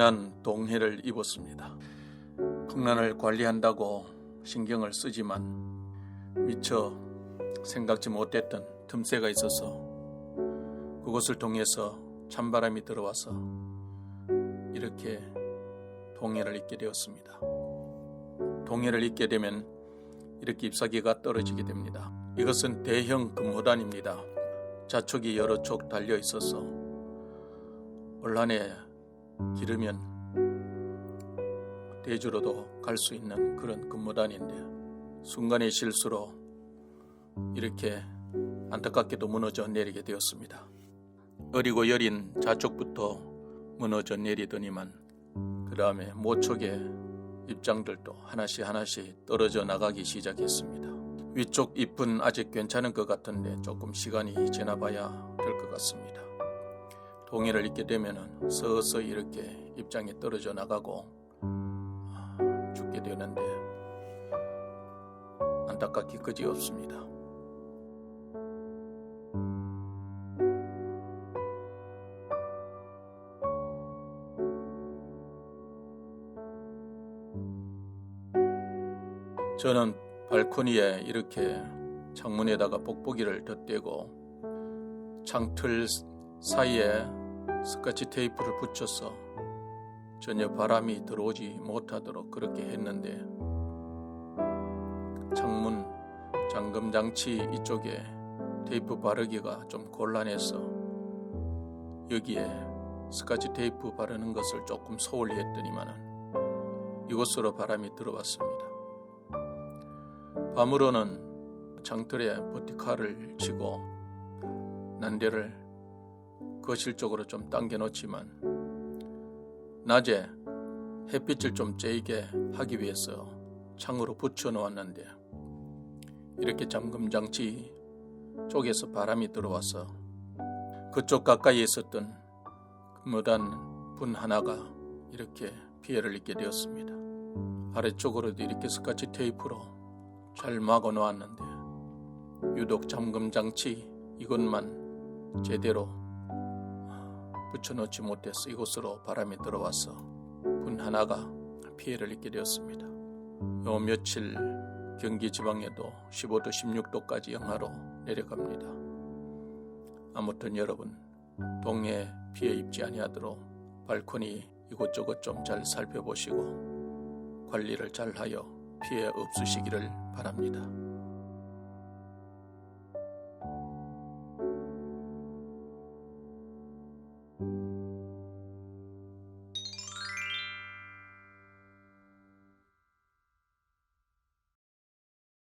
엄청난 동해를 입었습니다. 풍란을 관리한다고 신경을 쓰지만 미처 생각지 못했던 틈새가 있어서 그것을 통해서 찬바람이 들어와서 이렇게 동해를 잇게 되었습니다. 동해를 잇게 되면 이렇게 잎사귀가 떨어지게 됩니다. 이것은 대형 금호단입니다. 자촉이 여러 촉 달려 있어서 올한해 기르면 대주로도 갈 수 있는 그런 근무단인데 순간의 실수로 이렇게 안타깝게도 무너져 내리게 되었습니다. 어리고 여린 자촉부터 무너져 내리더니만 그 다음에 모촉의 입장들도 하나씩 하나씩 떨어져 나가기 시작했습니다. 위쪽 잎은 아직 괜찮은 것 같은데 조금 시간이 지나봐야 될 것 같습니다. 동해를 입게 되면 서서히 이렇게 입장이 떨어져 나가고 아, 죽게 되는데 안타깝기 그지 없습니다. 저는 발코니에 이렇게 창문에다가 뽁뽁이를 덧대고 창틀 사이에 스카치 테이프를 붙여서 전혀 바람이 들어오지 못하도록 그렇게 했는데 창문 잠금 장치 이쪽에 테이프 바르기가 좀 곤란해서 여기에 스카치 테이프 바르는 것을 조금 소홀히 했더니만은 이곳으로 바람이 들어왔습니다. 밤으로는 창틀에 버티칼을 치고 난대를 거실 쪽으로 좀 당겨 놓지만 낮에 햇빛을 좀 쬐게 하기 위해서 창으로 붙여 놓았는데 이렇게 잠금 장치 쪽에서 바람이 들어와서 그쪽 가까이에 있었던 무단 분 하나가 이렇게 피해를 입게 되었습니다. 아래쪽으로도 이렇게 스카치 테이프로 잘 막아 놓았는데 유독 잠금 장치 이것만 제대로 붙여놓지 못해서 이곳으로 바람이 들어와서 분 하나가 피해를 입게 되었습니다. 요 며칠 경기 지방에도 15도 16도까지 영하로 내려갑니다. 아무튼 여러분 동해 피해 입지 아니하도록 발코니 이곳저곳 좀 잘 살펴보시고 관리를 잘 하여 피해 없으시기를 바랍니다.